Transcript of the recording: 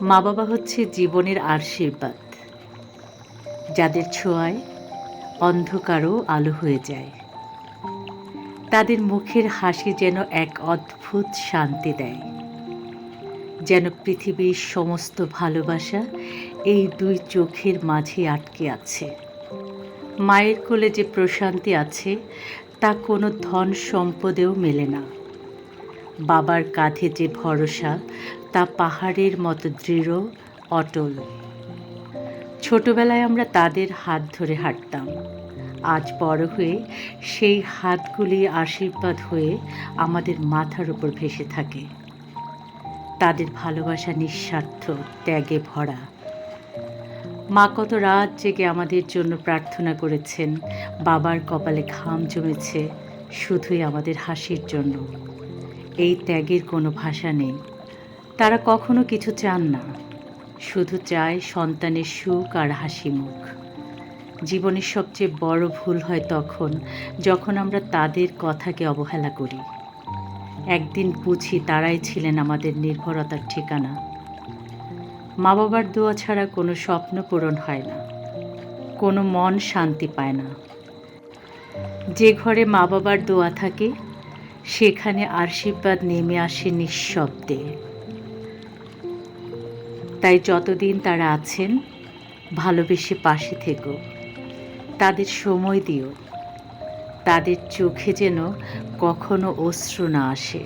মা বাবা হচ্ছে জীবনের আশীর্বাদ। যাদের ছোঁয়ায় অন্ধকারও আলো হয়ে যায়। তাদের মুখের হাসি যেন এক অদ্ভুত শান্তি দেয়। যেন পৃথিবীর সমস্ত ভালোবাসা এই দুই চোখের মাঝে আটকে আছে। মায়ের কোলে যে প্রশান্তি আছে, তা কোনো ধন সম্পদেও মেলে না। বাবার কাঁধে যে ভরসা, তা পাহাড়ের মতো দৃঢ়, অটল। ছোটবেলায় আমরা তাদের হাত ধরে হাঁটতাম। আজ বড় হয়ে সেই হাতগুলি আশীর্বাদ হয়ে আমাদের মাথার উপর ভেসে থাকে। তাদের ভালোবাসা নিঃস্বার্থ, ত্যাগে ভরা। মা কত রাত জেগে আমাদের জন্য প্রার্থনা করেছেন, বাবার কপালে ঘাম জমেছে, শুধুই আমাদের হাসির জন্য। এই ত্যাগের কোনো ভাষা নেই। তারা কখনো কিছু চান না। শুধু চায় সন্তানের সুখ আর হাসি মুখ জীবনের সবচেয়ে বড় ভুল হয় তখন যখন আমরা তাদের কথাকে অবহেলা করি। একদিন বুঝি তারাই ছিলেন আমাদের নির্ভরতার ঠিকানা। মা বাবার দোয়া ছাড়া কোনো স্বপ্ন পূরণ হয় না। কোনো মন শান্তি পায় না। যে ঘরে মা বাবার দোয়া থাকে সেখানে আশীর্বাদ নেমে আসে নিঃশব্দে। তাই যতদিন তারা আছেন, ভালোবেসে পাশে থেকো। তাদের সময় দিও। তাদের চোখে যেন কখনো অশ্রু না আসে।